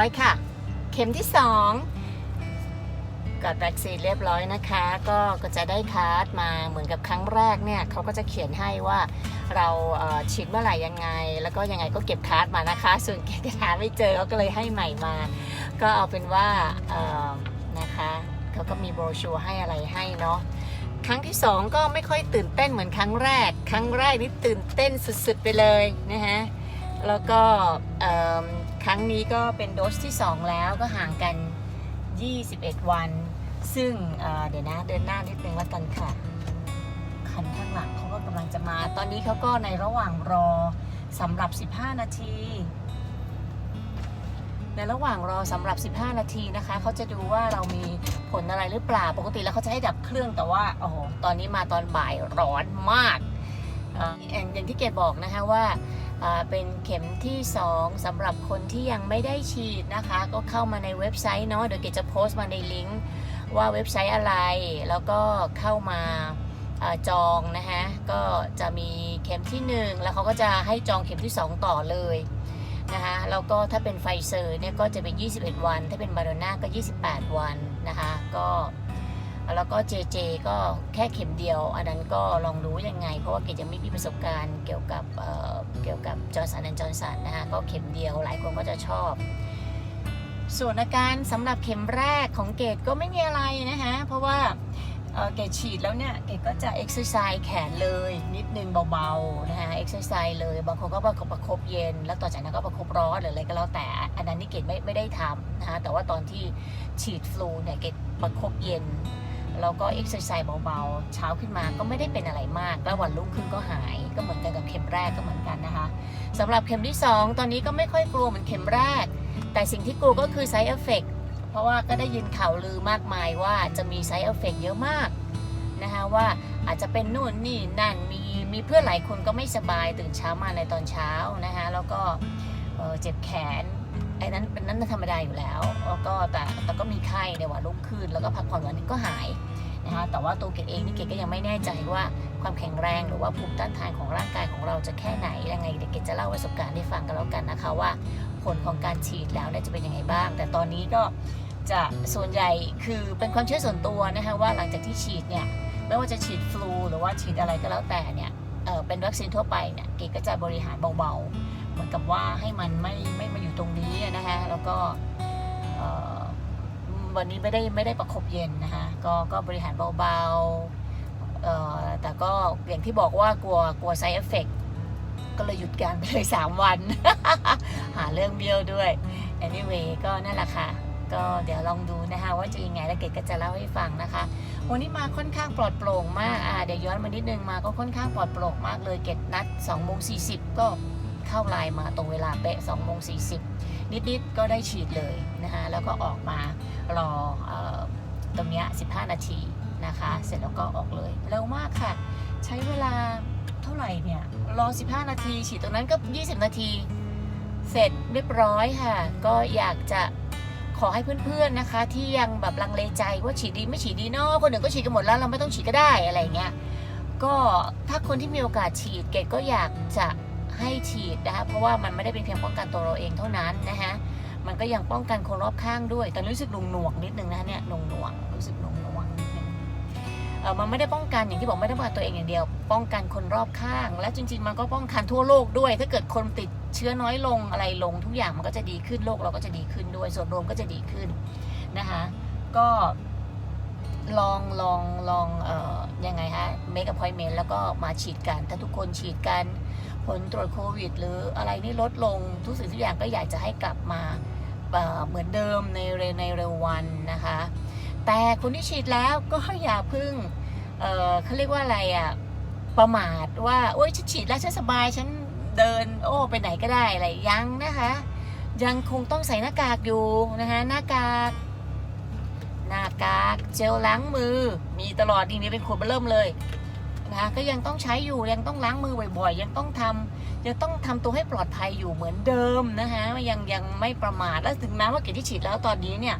ร้อยค่ะ เข็มที่ 2กดวัคซีนเรียบร้อยนะคะ ก็ก็จะได้การ์ดมาเหมือนกับครั้งแรกเนี่ยเขาก็จะเขียนให้ว่าเราฉีดเมื่อไหร่ยังไง แล้วก็ยังไงก็เก็บการ์ดมานะคะ ส่วนเก็บหาไม่เจอเขาก็เลยให้ใหม่มา ก็เอาเป็นว่านะคะเขาก็มีโบรชัวร์ให้อะไรให้เนาะครั้งที่ 2 ก็ไม่ค่อยตื่นเต้นเหมือนครั้งแรก ครั้งแรกนี่ตื่นเต้นสุดๆไปเลยนะฮะ แล้วก็ครั้งนี้ก็เป็นโดสที่ 2 แล้วก็ห่างกัน 21 วัน ซึ่งเเดี๋ยวนะเดินหน้านิดนึงแล้วกันค่ะ คันข้างหลังเขาก็กำลังจะมา ตอนนี้เขาก็ในระหว่างรอสำหรับ 15 นาที ในระหว่างรอสำหรับ 15 นาทีนะคะ เขาจะดูว่าเรามีผลอะไรหรือเปล่า ปกติแล้วเขาจะให้ดับเครื่องแต่ว่า โอ้โห ตอนนี้มาตอนบ่ายร้อนมากออย่างที่เกดบอกนะคะว่า เป็นเข็มที่ 2สำหรับคนที่ยังไม่ได้ฉีดนะคะ ก็เข้ามาในเว็บไซต์เนาะเดี๋ยวเกจะโพสต์มาในลิงก์ว่าเว็บไซต์อะไร แล้วก็เข้ามาอจองนะคะก็จะมีเข็มที่ 1 แล้วเขาก็จะให้จองเข็มที่ 2 ต่อเลยนะคะแล้วก็ถ้าเป็นไฟเซอร์เนี่ยก็จะเป็น 21 วัน ถ้าเป็นบาโดนาก็ 28 วันนะคะก็ แล้วก็ JJ ก็แค่เข็มเดียว อันนั้นก็ลองรู้ยังไง เพราะว่าเกดยังไม่มีประสบการณ์เกี่ยวกับเเกี่ยวกับจอร์สันแอนจอร์สันนะคะก็เข็มเดียวหลายคนก็จะชอบ ส่วนอาการสำหรับเข็มแรกของเกดก็ไม่มีอะไรนะคะเพราะว่าเอ่อเกดฉีดแล้วเนี่ยเกดก็จะเอ็กซ์ไซส์แขนเลยนิดนึงเบาๆนะคะเอ็กซ์ไซส์เลยบางคนก็ประคบประคบเย็น แล้วต่อจากนั้นก็ประคบร้อนหรืออะไรก็แล้วแต่ อันนั้นนี่เกดไม่ไม่ได้ทำนะคะแต่ว่าตอนที่ฉีดฟลูเนี่ยเกดประคบเย็น แล้วก็เอ็กซ์ไซส์เบาๆ เช้าขึ้นมาก็ไม่ได้เป็นอะไรมาก แล้ววันรุ่งขึ้นก็หาย ก็เหมือนกันกับเข็มแรกก็เหมือนกันนะคะสำหรับเข็มที่ 2 ตอนนี้ก็ไม่ค่อยกลัวเหมือนเข็มแรก แต่สิ่งที่กลัวก็คือ side effect เพราะว่าก็ได้ยินข่าวลือมากมายว่าจะมี side effect เยอะมากนะคะว่าอาจจะเป็นนู่นนี่นั่นมีมีเพื่อนหลายคนก็ไม่สบายตื่นเช้ามาในตอนเช้านะคะแล้วก็ เจ็บแขนไอ้นั้นเป็นนั้นธรรมดาอยู่แล้ว แล้วก็แต่แต่ก็มีไข้ในวันรุ่งขึ้น แล้วก็พักผ่อนวันนึงก็หายนะคะแต่ว่าตัวเกดเองนี่เกดก็ยังไม่แน่ใจว่าความแข็งแรงหรือว่าภูมิต้านทานของร่างกายของเราจะแค่ไหนยังไงเดี๋ยวเกดจะเล่าประสบการณ์ให้ฟังกันแล้วกันนะคะว่า ผลของการฉีดแล้วเนี่ยจะเป็นยังไงบ้าง แต่ตอนนี้ก็จะส่วนใหญ่คือเป็นความเชื่อส่วนตัวนะคะว่าหลังจากที่ฉีดเนี่ยไม่ว่าจะฉีดฟลูหรือว่าฉีดอะไรก็แล้วแต่เนี่ยเออเป็นวัคซีนทั่วไปเนี่ยเกดก็จะบริหารเบาๆ มือนกับว่าให้มันไม่ไม่มาอยู่ตรงนี้นะคะแล้วก็วันนี้ไม่ได้ไม่ได้ประคบเย็นนะคะก็ก็บริหารเบาๆแต่ก็อย่างที่บอกว่ากลัวกลัว side effect ก็เลยหยุดการไปเลย3วัน หาเรื่องเบี้ยวด้วย anyway ก็นั่นแหละค่ะ ก็เดี๋ยวลองดูนะคะว่าจะยังไงแล้วเกดก็จะเล่าให้ฟังนะคะ วันนี้มาค่อนข้างปลอดโปร่งมากอ่าเดี๋ยวย้อนมานิดนึงมาก็ค่อนข้างปลอดโปร่งมากเลยเกดนัด2โมง40ก็ เข้าไลน์มาตรงเวลาเป๊ะ2โมง40 นิด ๆ ก็ได้ฉีดเลยนะคะแล้วก็ออกมารอออตรงนี้ 15 นาทีนะคะ เสร็จแล้วก็ออกเลยเร็วมากค่ะ ใช้เวลาเท่าไหร่เนี่ย รอ 15 นาที ฉีดตรงนั้นก็ 20 นาที เสร็จเรียบร้อยค่ะ ก็อยากจะขอให้เพื่อนๆนะคะ ที่ยังแบบลังเลใจว่าฉีดดีไม่ฉีดดีเนาะคนหนึ่งก็ฉีดกันหมดแล้วเราไม่ต้องฉีดก็ได้อะไรเงี้ยก็ถ้าคนที่มีโอกาสฉีดเกดก็อยากจะ ให้ฉีดนะคะเพราะว่ามันไม่ได้เป็นเพียงป้องกันตัวเราเองเท่านั้นนะคะมันก็ยังป้องกันคนรอบข้างด้วย แตอนนี้รู้สึกหน่วงหน่วงนิดนึงนะคะเนี่ยหน่วงหน่วงรู้สึกหน่วงหน่วงนิดนึงเออมันไม่ได้ป้องกันอย่างที่บอกไม่ได้ป้องกันตัวเองอย่างเดียว ป้องกันคนรอบข้าง และจริง ๆ มันก็ป้องกันทั่วโลกด้วย ถ้าเกิดคนติดเชื้อน้อยลงอะไรลงทุกอย่างมันก็จะดีขึ้นโลกเราก็จะดีขึ้นด้วยส่วนรวมก็จะดีขึ้นนะคะก็ลองลองลองเอ่อยังไงฮะ make appointment แล้วก็มาฉีดกัน ถ้าทุกคนฉีดกัน ผลตรวจโควิด หรืออะไรนี่ลดลงทุกสิ่งทุกอย่างก็อยากจะให้กลับมาเหมือนเดิมในเร็วในเร็ววันนะคะ แต่คนที่ฉีดแล้วก็อย่าเพึ่งเเขาเรียกว่าอะไรอะประมาทว่าโอ๊ยฉันฉีดแล้วฉันสบายฉันเดินโอ้ไปไหนก็ได้อะไรยังนะคะ ยังคงต้องใส่หน้ากากอยู่นะคะหน้ากากหน้ากากเจลล้างมือ มีตลอดดีนี้เป็นขวดเบอร์เริ่มเลย นะคะก็ยังต้องใช้อยู่ยังต้องล้างมือบ่อยๆ ยังต้องทำยังต้องทำตัวให้ปลอดภัยอยู่เหมือนเดิมนะคะยังยังไม่ประมาทแล้วถึงแม้ว่าเกดที่ฉีดแล้วตอนนี้เนี่ย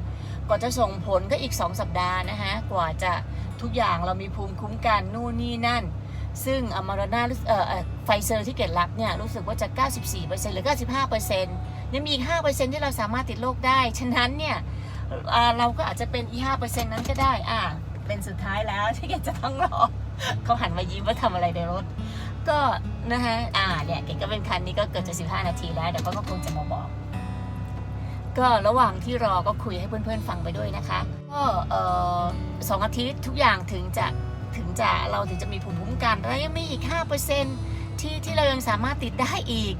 กว่าจะส่งผลก็อีก 2 สัปดาห์นะคะกว่าจะทุกอย่างเรามีภูมิคุ้มกันนู่นนี่นั่น ซึ่งอมาโดนาไฟเซอร์ที่เกดรับเนี่ยรู้สึกว่าจะ 94%หรือ 95%ยังมีอีก 5%ที่เราสามารถติดโรคได้ ฉะนั้นเนี่ยเราก็อาจจะเป็นอีก5%นั้นก็ได้อ่าเป็นสุดท้ายแล้วที่เกดจะต้องรอ เขาหันมายิ้มว่าทำอะไรในรถ ก็นะคะอ่าเนี่ยเกดก็เป็นคันนี้ก็เกิดจะ15นาทีแล้วเดี๋ยวก็คงจะมาบอก ก็ระหว่างที่รอก็คุยให้เพื่อนๆฟังไปด้วยนะคะ ก็เอ่อสองอาทิตย์ทุกอย่างถึงจะถึงจะเราถึงจะมีภูมิคุ้มกันแล้วยังมีอีก5%ที่ที่เรายังสามารถติดได้อีก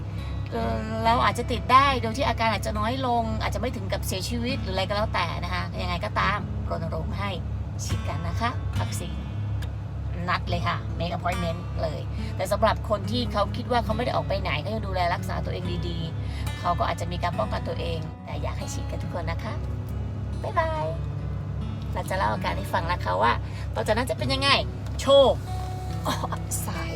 เราอาจจะติดได้โดยที่อาการอาจจะน้อยลง อาจจะไม่ถึงกับเสียชีวิตหรืออะไรก็แล้วแต่นะคะยังไงก็ตามรณรงค์ให้ฉีดกันนะคะวัคซีน นัดเลยค่ะ make appointment เลย แต่สำหรับคนที่เขาคิดว่าเขาไม่ได้ออกไปไหนเขายังดูแลรักษาตัวเองดีๆ เขาก็อาจจะมีการป้องกันตัวเอง แต่อยากให้ฉีดกันทุกคนนะคะ บ๊ายบาย เราจะเล่าอาการให้ฟังนะคะว่าต่อจากนั้นจะเป็นยังไง โชคอ๋อสาย